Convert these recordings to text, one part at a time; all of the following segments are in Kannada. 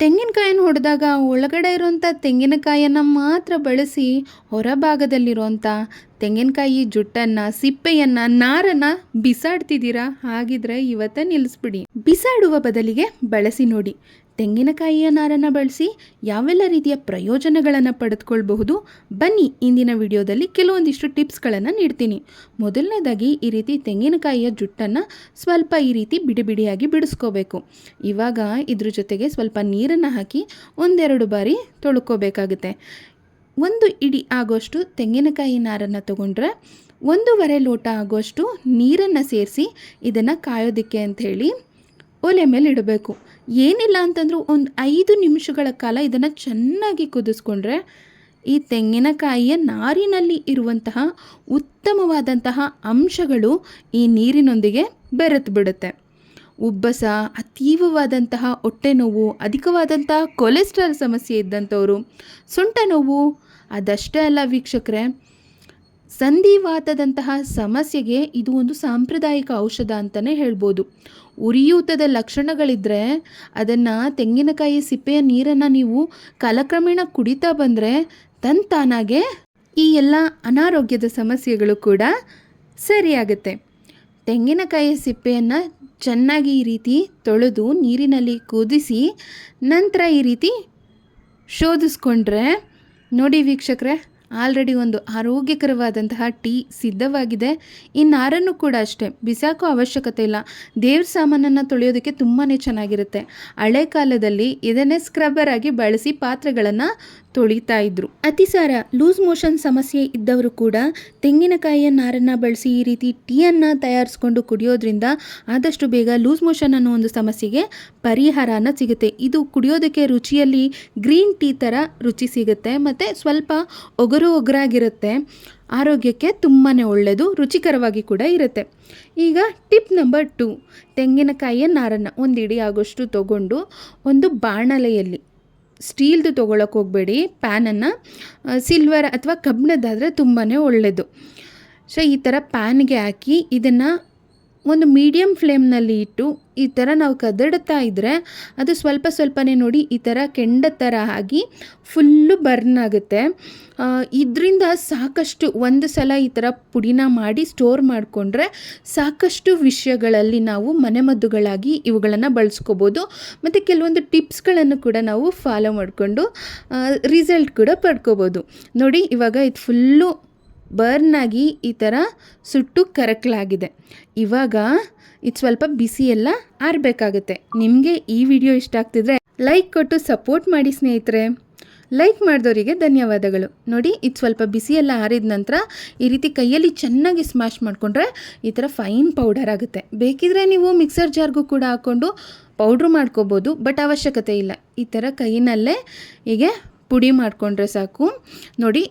ತೆಂಗಿನಕಾಯನ್ನು ಹೊಡೆದಾಗ ಒಳಗಡೆ ಇರುವಂಥ ತೆಂಗಿನಕಾಯನ್ನು ಮಾತ್ರ ಬಳಸಿ ಹೊರಭಾಗದಲ್ಲಿರುವಂಥ ತೆಂಗಿನಕಾಯಿ ಜುಟ್ಟನ್ನು, ಸಿಪ್ಪೆಯನ್ನು, ನಾರನ್ನು ಬಿಸಾಡ್ತಿದ್ದೀರಾ? ಹಾಗಿದ್ರೆ ಇವತ್ತೇ ನಿಲ್ಲಿಸ್ಬಿಡಿ ಬಿಸಾಡುವ ಬದಲಿಗೆ ಬಳಸಿ ನೋಡಿ. ತೆಂಗಿನಕಾಯಿಯ ನಾರನ್ನು ಬಳಸಿ ಯಾವೆಲ್ಲ ರೀತಿಯ ಪ್ರಯೋಜನಗಳನ್ನು ಪಡೆದುಕೊಳ್ಬಹುದು ಬನ್ನಿ ಇಂದಿನ ವಿಡಿಯೋದಲ್ಲಿ ಕೆಲವೊಂದಿಷ್ಟು ಟಿಪ್ಸ್ಗಳನ್ನು ನೀಡ್ತೀನಿ. ಮೊದಲನೇದಾಗಿ ಈ ರೀತಿ ತೆಂಗಿನಕಾಯಿಯ ಜುಟ್ಟನ್ನು ಸ್ವಲ್ಪ ಈ ರೀತಿ ಬಿಡಿ ಬಿಡಿಯಾಗಿ ಬಿಡಿಸ್ಕೋಬೇಕು. ಇವಾಗ ಇದ್ರ ಜೊತೆಗೆ ಸ್ವಲ್ಪ ನೀರನ್ನು ಹಾಕಿ ಒಂದೆರಡು ಬಾರಿ ತೊಳ್ಕೊಬೇಕಾಗುತ್ತೆ. ಒಂದು ಇಡಿ ಆಗೋಷ್ಟು ತೆಂಗಿನಕಾಯಿ ನಾರನ್ನು ತಗೊಂಡ್ರೆ ಒಂದೂವರೆ ಲೋಟ ಆಗೋಷ್ಟು ನೀರನ್ನು ಸೇರಿಸಿ ಇದನ್ನು ಕಾಯೋದಕ್ಕೆ ಅಂಥೇಳಿ ಒಲೆ ಮೇಲೆ ಇಡಬೇಕು. ಏನಿಲ್ಲ ಅಂತಂದರೂ ಒಂದು ಐದು ನಿಮಿಷಗಳ ಕಾಲ ಇದನ್ನು ಚೆನ್ನಾಗಿ ಕುದಿಸ್ಕೊಂಡ್ರೆ ಈ ತೆಂಗಿನಕಾಯಿಯ ನಾರಿನಲ್ಲಿ ಇರುವಂತಹ ಉತ್ತಮವಾದಂತಹ ಅಂಶಗಳು ಈ ನೀರಿನೊಂದಿಗೆ ಬೆರೆತು ಬಿಡುತ್ತೆ. ಉಬ್ಬಸ, ಅತೀವವಾದಂತಹ ಹೊಟ್ಟೆ ನೋವು, ಅಧಿಕವಾದಂತಹ ಕೊಲೆಸ್ಟ್ರಾಲ್ ಸಮಸ್ಯೆ ಇದ್ದಂಥವರು, ಸೊಂಟ ನೋವು ಅದಷ್ಟೇ ಅಲ್ಲ ವೀಕ್ಷಕರೇ, ಸಂಧಿವಾತದಂತಹ ಸಮಸ್ಯೆಗೆ ಇದು ಒಂದು ಸಾಂಪ್ರದಾಯಿಕ ಔಷಧ ಅಂತಲೇ ಹೇಳ್ಬೋದು. ಉರಿಯೂತದ ಲಕ್ಷಣಗಳಿದ್ದರೆ ಅದನ್ನು ತೆಂಗಿನಕಾಯಿ ಸಿಪ್ಪೆಯ ನೀರನ್ನು ನೀವು ಕಾಲಕ್ರಮೇಣ ಕುಡಿತಾ ಬಂದರೆ ತಂತಾನಾಗೆ ಈ ಎಲ್ಲ ಅನಾರೋಗ್ಯದ ಸಮಸ್ಯೆಗಳು ಕೂಡ ಸರಿಯಾಗುತ್ತೆ. ತೆಂಗಿನಕಾಯಿ ಸಿಪ್ಪೆಯನ್ನು ಚೆನ್ನಾಗಿ ಈ ರೀತಿ ತೊಳೆದು ನೀರಿನಲ್ಲಿ ಕುದಿಸಿ ನಂತರ ಈ ರೀತಿ ಶೋಧಿಸ್ಕೊಂಡ್ರೆ ನೋಡಿ ವೀಕ್ಷಕರೇ ಆಲ್ರೆಡಿ ಒಂದು ಆರೋಗ್ಯಕರವಾದಂತಹ ಟೀ ಸಿದ್ಧವಾಗಿದೆ. ಈ ನಾರನ್ನು ಕೂಡ ಅಷ್ಟೇ, ಬಿಸಾಕೋ ಅವಶ್ಯಕತೆ ಇಲ್ಲ. ದೇವ್ರ ಸಾಮಾನನ್ನು ತೊಳೆಯೋದಕ್ಕೆ ತುಂಬಾ ಚೆನ್ನಾಗಿರುತ್ತೆ. ಹಳೆ ಕಾಲದಲ್ಲಿ ಇದನ್ನೇ ಸ್ಕ್ರಬ್ಬರ್ ಆಗಿ ಬಳಸಿ ಪಾತ್ರೆಗಳನ್ನು ತೊಳಿತಾ ಇದ್ರು. ಅತಿಸಾರ ಲೂಸ್ ಮೋಷನ್ ಸಮಸ್ಯೆ ಇದ್ದವರು ಕೂಡ ತೆಂಗಿನಕಾಯಿಯ ನಾರನ್ನು ಬಳಸಿ ಈ ರೀತಿ ಟೀಯನ್ನು ತಯಾರಿಸ್ಕೊಂಡು ಕುಡಿಯೋದ್ರಿಂದ ಆದಷ್ಟು ಬೇಗ ಲೂಸ್ ಮೋಷನ್ ಅನ್ನೋ ಒಂದು ಸಮಸ್ಯೆಗೆ ಪರಿಹಾರನ ಸಿಗುತ್ತೆ. ಇದು ಕುಡಿಯೋದಕ್ಕೆ ರುಚಿಯಲ್ಲಿ ಗ್ರೀನ್ ಟೀ ಥರ ರುಚಿ ಸಿಗುತ್ತೆ. ಮತ್ತು ಸ್ವಲ್ಪ ಒಗರು ಒಗರಾಗಿರುತ್ತೆ ಆರೋಗ್ಯಕ್ಕೆ ತುಂಬಾ ಒಳ್ಳೆಯದು ರುಚಿಕರವಾಗಿ ಕೂಡ ಇರುತ್ತೆ. ಈಗ ಟಿಪ್ ನಂಬರ್ ಟು, ತೆಂಗಿನಕಾಯಿಯ ನಾರನ್ನು ಒಂದು ಇಡಿ ಆಗೋಷ್ಟು ತಗೊಂಡು ಒಂದು ಬಾಣಲೆಯಲ್ಲಿ ಸ್ಟೀಲ್ದು ತೊಗೊಳಕ್ಕೆ ಹೋಗಬೇಡಿ. ಪ್ಯಾನನ್ನು ಸಿಲ್ವರ್ ಅಥವಾ ಕಬ್ಬಿಣದ್ದಾದರೆ ತುಂಬಾ ಒಳ್ಳೆಯದು ಸೊ, ಈ ಥರ ಪ್ಯಾನ್ಗೆ ಹಾಕಿ ಇದನ್ನು ಒಂದು ಮೀಡಿಯಮ್ ಫ್ಲೇಮ್ನಲ್ಲಿ ಇಟ್ಟು ಈ ಥರ ನಾವು ಕದಡ್ತಾ ಇದ್ದರೆ ಅದು ಸ್ವಲ್ಪ ಸ್ವಲ್ಪನೇ ನೋಡಿ ಈ ಥರ ಕೆಂಡ ಥರ ಆಗಿ ಫುಲ್ಲು ಬರ್ನ್ ಆಗುತ್ತೆ. ಇದರಿಂದ ಸಾಕಷ್ಟು ಒಂದು ಸಲ ಈ ಥರ ಪುಡಿನ ಮಾಡಿ ಸ್ಟೋರ್ ಮಾಡಿಕೊಂಡ್ರೆ ಸಾಕಷ್ಟು ವಿಷಯಗಳಲ್ಲಿ ನಾವು ಮನೆಮದ್ದುಗಳಾಗಿ ಇವುಗಳನ್ನು ಬಳಸ್ಕೋಬೋದು. ಮತ್ತು ಕೆಲವೊಂದು ಟಿಪ್ಸ್ಗಳನ್ನು ಕೂಡ ನಾವು ಫಾಲೋ ಮಾಡಿಕೊಂಡು ರಿಸಲ್ಟ್ ಕೂಡ ಪಡ್ಕೋಬೋದು. ನೋಡಿ, ಇವಾಗ ಇದು ಫುಲ್ಲು ಬರ್ನ್ ಆಗಿ ಈ ಥರ ಸುಟ್ಟು ಕರಕಲಾಗಿದೆ. ಇವಾಗ ಇದು ಸ್ವಲ್ಪ ಬಿಸಿ ಎಲ್ಲ ಆರಬೇಕಾಗುತ್ತೆ. ನಿಮಗೆ ಈ ವಿಡಿಯೋ ಇಷ್ಟ ಆಗ್ತಿದ್ರೆ ಲೈಕ್ ಕೊಟ್ಟು ಸಪೋರ್ಟ್ ಮಾಡಿ ಸ್ನೇಹಿತರೆ. ಲೈಕ್ ಮಾಡಿದವರಿಗೆ ಧನ್ಯವಾದಗಳು. ನೋಡಿ, ಇದು ಸ್ವಲ್ಪ ಬಿಸಿ ಎಲ್ಲ ಆರಿದ ನಂತರ ಈ ರೀತಿ ಕೈಯಲ್ಲಿ ಚೆನ್ನಾಗಿ ಸ್ಮ್ಯಾಶ್ ಮಾಡಿಕೊಂಡ್ರೆ ಈ ಥರ ಫೈನ್ ಪೌಡರ್ ಆಗುತ್ತೆ. ಬೇಕಿದ್ರೆ ನೀವು ಮಿಕ್ಸರ್ ಜಾರ್ಗೂ ಕೂಡ ಹಾಕ್ಕೊಂಡು ಪೌಡ್ರ್ ಮಾಡ್ಕೋಬೋದು, ಬಟ್ ಅವಶ್ಯಕತೆ ಇಲ್ಲ. ಈ ಥರ ಕೈನಲ್ಲೇ ಹೀಗೆ ಪುಡಿ ಮಾಡಿಕೊಂಡ್ರೆ ಸಾಕು. ನೋಡಿ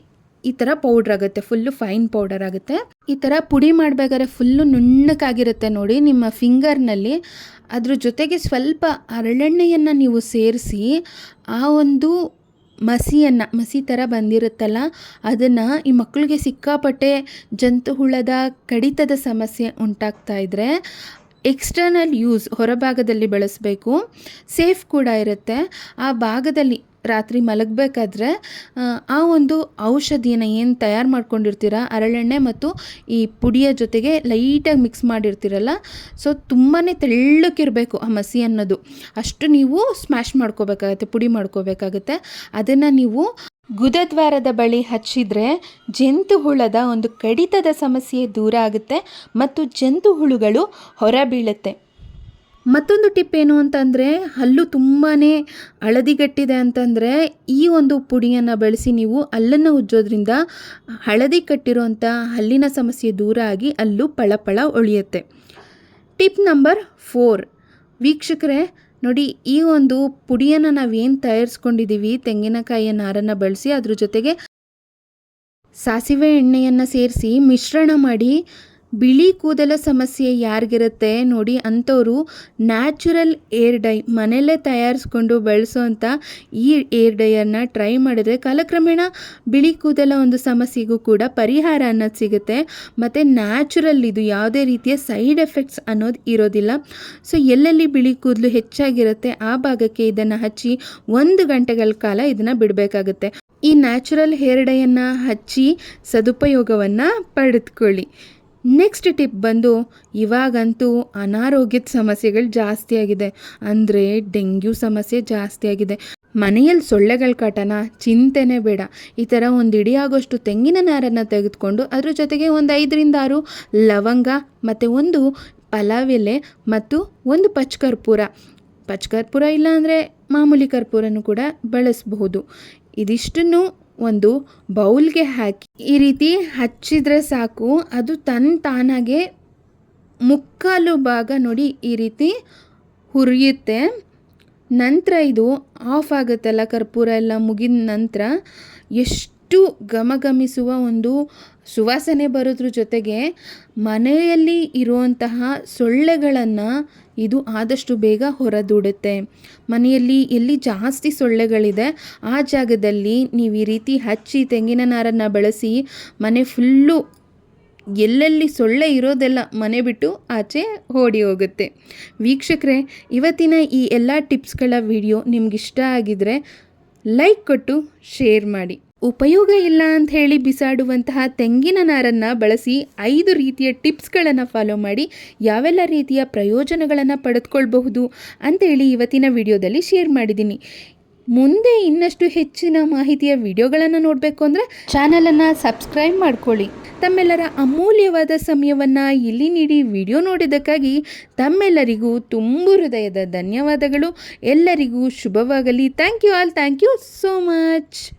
ಈ ಥರ ಪೌಡ್ರ್ ಆಗುತ್ತೆ. ಫುಲ್ಲು ಫೈನ್ ಪೌಡರ್ ಆಗುತ್ತೆ. ಈ ಥರ ಪುಡಿ ಮಾಡಬೇಕಾದ್ರೆ ಫುಲ್ಲು ನುಣ್ಣಕ್ಕಾಗಿರುತ್ತೆ ನೋಡಿ ನಿಮ್ಮ ಫಿಂಗರ್ನಲ್ಲಿ ಅದ್ರ ಜೊತೆಗೆ ಸ್ವಲ್ಪ ಹರಳೆಣ್ಣೆಯನ್ನು ನೀವು ಸೇರಿಸಿ ಆ ಒಂದು ಮಸಿಯನ್ನು, ಮಸಿ ಥರ ಬಂದಿರುತ್ತಲ್ಲ, ಅದನ್ನು ಈ ಮಕ್ಕಳಿಗೆ ಸಿಕ್ಕಾಪಟ್ಟೆ ಜಂತು ಹುಳದ ಕಡಿತದ ಸಮಸ್ಯೆ ಉಂಟಾಗ್ತಾ ಇದ್ದರೆ ಎಕ್ಸ್ಟರ್ನಲ್ ಯೂಸ್ ಹೊರಭಾಗದಲ್ಲಿ ಬಳಸಬೇಕು. ಸೇಫ್ ಕೂಡ ಇರುತ್ತೆ. ಆ ಭಾಗದಲ್ಲಿ ರಾತ್ರಿ ಮಲಗಬೇಕಾದ್ರೆ, ಆ ಒಂದು ಔಷಧಿನ ಏನು ತಯಾರು ಮಾಡ್ಕೊಂಡಿರ್ತೀರ? ಅರಳೆಣ್ಣೆ ಮತ್ತು ಈ ಪುಡಿಯ ಜೊತೆಗೆ ಲೈಟಾಗಿ ಮಿಕ್ಸ್ ಮಾಡಿರ್ತೀರಲ್ಲ, ಸೊ ತುಂಬಾ ತೆಳ್ಳಕ್ಕಿರಬೇಕು ಆ ಮಸಿ ಅನ್ನೋದು. ಅಷ್ಟು ನೀವು ಸ್ಮ್ಯಾಶ್ ಮಾಡ್ಕೋಬೇಕಾಗತ್ತೆ, ಪುಡಿ ಮಾಡ್ಕೋಬೇಕಾಗತ್ತೆ. ಅದನ್ನು ನೀವು ಗುದದ್ವಾರದ ಬಳಿ ಹಚ್ಚಿದರೆ ಜಂತು ಹುಳದ ಒಂದು ಕಡಿತದ ಸಮಸ್ಯೆ ದೂರ ಆಗುತ್ತೆ ಮತ್ತು ಜಂತು ಹುಳುಗಳು ಹೊರ ಬೀಳುತ್ತೆ. ಮತ್ತೊಂದು ಟಿಪ್ ಏನು ಅಂತಂದರೆ, ಹಲ್ಲು ತುಂಬಾ ಹಳದಿಗಟ್ಟಿದೆ ಅಂತಂದರೆ, ಈ ಒಂದು ಪುಡಿಯನ್ನು ಬಳಸಿ ನೀವು ಹಲ್ಲನ್ನು ಉಜ್ಜೋದ್ರಿಂದ ಹಳದಿ ಕಟ್ಟಿರುವಂಥ ಹಲ್ಲಿನ ಸಮಸ್ಯೆ ದೂರ ಆಗಿ ಹಲ್ಲು ಪಳಪಳ ಒಳಿಯುತ್ತೆ. Tip number four. ವೀಕ್ಷಕರೇ, ನೋಡಿ, ಈ ಒಂದು ಪುಡಿಯನ್ನು ನಾವೇನು ತಯಾರಿಸ್ಕೊಂಡಿದ್ದೀವಿ ತೆಂಗಿನಕಾಯಿಯ ನಾರನ್ನು ಬಳಸಿ, ಅದ್ರ ಜೊತೆಗೆ ಸಾಸಿವೆ ಎಣ್ಣೆಯನ್ನು ಸೇರಿಸಿ, ಮಿಶ್ರಣ ಮಾಡಿ ಬಿಳಿ ಕೂದಲ ಸಮಸ್ಯೆ ಯಾರಿಗಿರುತ್ತೆ ನೋಡಿ ಅಂಥವರು ನ್ಯಾಚುರಲ್ ಏರ್ ಡೈ ಮನೆಯಲ್ಲೇ ತಯಾರಿಸ್ಕೊಂಡು ಬಳಸೋವಂಥ ಈ ಏರ್ ಡೈಯನ್ನು ಟ್ರೈ ಮಾಡಿದ್ರೆ ಕಾಲಕ್ರಮೇಣ ಬಿಳಿ ಕೂದಲ ಒಂದು ಸಮಸ್ಯೆಗೂ ಕೂಡ ಪರಿಹಾರ ಅನ್ನೋದು ಸಿಗುತ್ತೆ. ಮತ್ತು ನ್ಯಾಚುರಲ್ ಇದು ಯಾವುದೇ ರೀತಿಯ ಸೈಡ್ ಎಫೆಕ್ಟ್ಸ್ ಅನ್ನೋದು ಇರೋದಿಲ್ಲ. ಸೊ, ಎಲ್ಲೆಲ್ಲಿ ಬಿಳಿ ಕೂದಲು ಹೆಚ್ಚಾಗಿರುತ್ತೆ ಆ ಭಾಗಕ್ಕೆ ಇದನ್ನು ಹಚ್ಚಿ ಒಂದು ಗಂಟೆಗಳ ಕಾಲ ಇದನ್ನು ಬಿಡಬೇಕಾಗುತ್ತೆ. ಈ ನ್ಯಾಚುರಲ್ ಹೇರ್ ಡೈಯನ್ನು ಹಚ್ಚಿ ಸದುಪಯೋಗವನ್ನು ಪಡೆದುಕೊಳ್ಳಿ. ನೆಕ್ಸ್ಟ್ ಟಿಪ್ ಬಂದು, ಇವಾಗಂತೂ ಅನಾರೋಗ್ಯದ ಸಮಸ್ಯೆಗಳು ಜಾಸ್ತಿ ಆಗಿದೆ. ಅಂದರೆ ಡೆಂಗ್ಯೂ ಸಮಸ್ಯೆ ಜಾಸ್ತಿ ಆಗಿದೆ. ಮನೆಯಲ್ಲಿ ಸೊಳ್ಳೆಗಳ ಕಾಟನ ಚಿಂತೆನೇ ಬೇಡ. ಈ ಥರ ಒಂದು ಇಡಿಯಾಗೋಷ್ಟು ತೆಂಗಿನ ನಾರನ್ನು ತೆಗೆದುಕೊಂಡು ಅದ್ರ ಜೊತೆಗೆ ಒಂದು ಐದರಿಂದ ಆರು ಲವಂಗ ಮತ್ತು ಒಂದು ಪಲಾವ್ ಎಲೆ ಮತ್ತು ಒಂದು ಪಚ್ಕರ್ಪೂರ. ಪಚ್ಕರ್ಪೂರ ಇಲ್ಲ ಅಂದರೆ ಮಾಮೂಲಿ ಕರ್ಪೂರನೂ ಕೂಡ ಬಳಸಬಹುದು. ಇದಿಷ್ಟನ್ನು ಒಂದು ಬೌಲ್ಗೆ ಹಾಕಿ ಈ ರೀತಿ ಹಚ್ಚಿದ್ರೆ ಸಾಕು. ಅದು ತನ್ನ ತಾನಾಗೆ ಮುಕ್ಕಾಲು ಭಾಗ ನೋಡಿ ಈ ರೀತಿ ಹುರಿಯುತ್ತೆ. ನಂತರ ಇದು ಆಫ್ ಆಗುತ್ತಲ್ಲ ಕರ್ಪೂರ ಎಲ್ಲ ಮುಗಿದ ನಂತರ ಎಷ್ಟು ಘಮಘಮಿಸುವ ಒಂದು ಸುವಾಸನೆ ಬರೋದ್ರ ಜೊತೆಗೆ ಮನೆಯಲ್ಲಿ ಇರುವಂತಹ ಸೊಳ್ಳೆಗಳನ್ನು ಇದು ಆದಷ್ಟು ಬೇಗ ಹೊರದೂಡುತ್ತೆ. ಮನೆಯಲ್ಲಿ ಎಲ್ಲಿ ಜಾಸ್ತಿ ಸೊಳ್ಳೆಗಳಿದೆ, ಆ ಜಾಗದಲ್ಲಿ ನೀವು ಈ ರೀತಿ ಹಚ್ಚಿ ತೆಂಗಿನ ನಾರನ್ನು ಬಳಸಿ ಮನೆ ಫುಲ್ಲು ಎಲ್ಲೆಲ್ಲಿ ಸೊಳ್ಳೆ ಇರೋದೆಲ್ಲ ಮನೆ ಬಿಟ್ಟು ಆಚೆ ಓಡಿ ಹೋಗುತ್ತೆ. ವೀಕ್ಷಕರೇ, ಇವತ್ತಿನ ಈ ಎಲ್ಲ ಟಿಪ್ಸ್ಗಳ ವಿಡಿಯೋ ನಿಮಗಿಷ್ಟ ಆಗಿದ್ರೆ ಲೈಕ್ ಕೊಟ್ಟು ಶೇರ್ ಮಾಡಿ. ಉಪಯೋಗ ಇಲ್ಲ ಅಂತ ಹೇಳಿ ಬಿಸಾಡುವಂತಹ ತೆಂಗಿನ ನಾರನ್ನು ಬಳಸಿ ಐದು ರೀತಿಯ ಟಿಪ್ಸ್ಗಳನ್ನು ಫಾಲೋ ಮಾಡಿ ಯಾವೆಲ್ಲ ರೀತಿಯ ಪ್ರಯೋಜನಗಳನ್ನು ಪಡೆದುಕೊಳ್ಬಹುದು ಅಂತೇಳಿ ಇವತ್ತಿನ ವಿಡಿಯೋದಲ್ಲಿ ಶೇರ್ ಮಾಡಿದ್ದೀನಿ. ಮುಂದೆ ಇನ್ನಷ್ಟು ಹೆಚ್ಚಿನ ಮಾಹಿತಿಯ ವಿಡಿಯೋಗಳನ್ನು ನೋಡಬೇಕು ಅಂದರೆ ಚಾನಲನ್ನು ಸಬ್ಸ್ಕ್ರೈಬ್ ಮಾಡ್ಕೊಳ್ಳಿ. ತಮ್ಮೆಲ್ಲರ ಅಮೂಲ್ಯವಾದ ಸಮಯವನ್ನು ಇಲ್ಲಿ ನೀಡಿ ವಿಡಿಯೋ ನೋಡಿದ್ದಕ್ಕಾಗಿ ತಮ್ಮೆಲ್ಲರಿಗೂ ತುಂಬು ಹೃದಯದ ಧನ್ಯವಾದಗಳು. ಎಲ್ಲರಿಗೂ ಶುಭವಾಗಲಿ. Thank you all. Thank you so much.